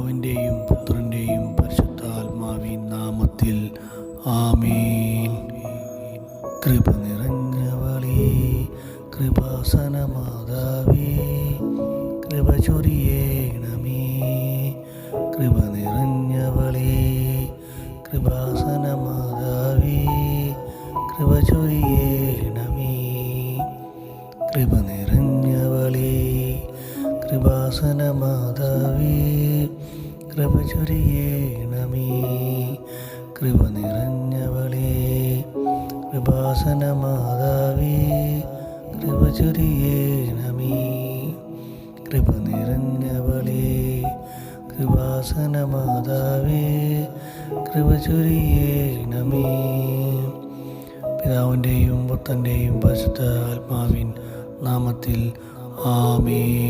പിതാവിന്റെയും പുത്രന്റെയും പരിശുദ്ധാത്മാവിൻ നാമത്തിൽ ആമീൻ. കൃപ നിറഞ്ഞവളി കൃപാസന മാതാവി കൃപ ചൊരിയേണമേ. കൃപ നിറഞ്ഞവളി കൃപാസന മാതാവി കൃപ ചൊരിയേണമേ. കൃപ നിറഞ്ഞവളി കൃപാസന കൃപ ചൊരിയേണമേ. കൃപ നിറഞ്ഞവളേ. കൃപാസന മാതാവേ കൃപ ചൊരിയേണമേ. കൃപ നിറഞ്ഞവളേ. കൃപാസന മാതാവേ കൃപ ചൊരിയേണമേ. പിതാവിന്റെയും പുത്തന്റെയും പശുത്ത ആത്മാവിൻ നാമത്തിൽ ആമേ